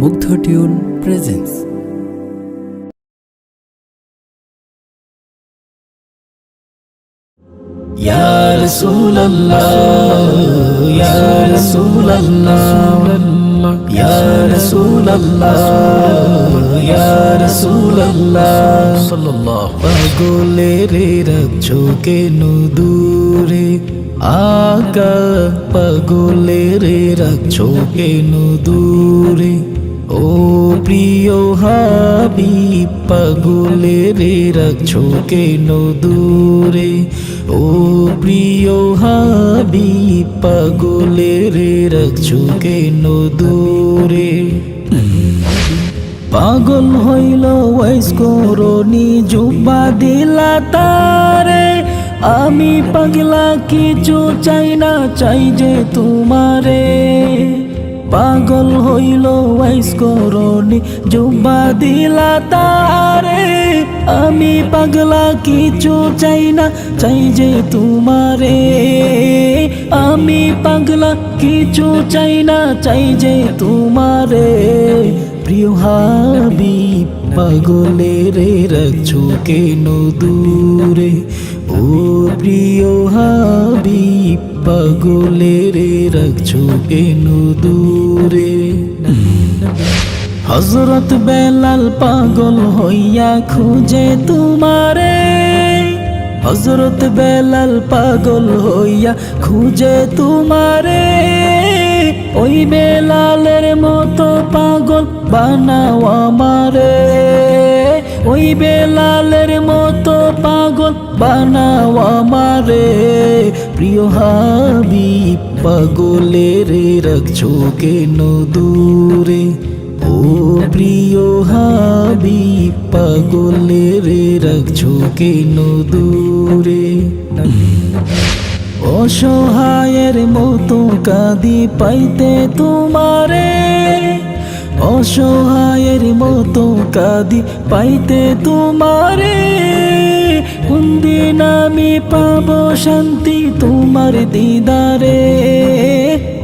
মুগ্ধ tune presence يا رسول الله يا رسول الله يا رسول الله يا رسول الله صلى الله পাগলের রাখছো কেন দূরে আকা পাগলের রাখছো কেন দূরে ও প্রিয় হাবি পাগলের রাখছো কেন দূরে? ও প্রিয় হাবি পাগলের রাখছো কেন দূরে? পাগল হইল ওয়াইস করনি জুব্বা দিলা তারে আমি পাগলা, কিছু চাই না, চাই যে তোমারে। পাগল হইল ওয়াইস করনি জুব্বা দিলা তারে আমি পাগলা, কিছু চাই না, চাই যে তোমারে। আমি পাগলা, কিছু চাই না, চাই যে তোমারে। প্রিয় হাবি পাগলের রাখছো কেন দূরে। ও প্রিয় হাবি পাগলের রাখছো কেন দূরে। হজরত বেলাল পাগল হইয়া খুঁজে তোমারে। হজরত বেলাল পাগল হইয়া খুঁজে তোমারে। ওই বেলালের মতো পাগল বানাও আমারে। ওই বেলালের মতো পাগল বানাও আমারে। প্রিয় হাবি পাগলের রাখছো কেন দূরে ও প্রিয় হাবি পাগলের রাখছো কেন দূরে অসহায়ের মতো কাঁদি পাইতে তোমারে। অসহায়ের মতো কাঁদি পাইতে তোমারে। কোন দিন আমি পাব শান্তি তোমার দিদারে।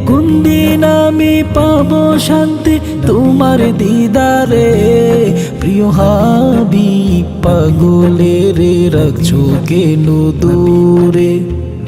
কোন দিন আমি পাব শান্তি তোমার দিদারে। প্রিয় হাবি, পাগলের রাখছো কেন দূরে।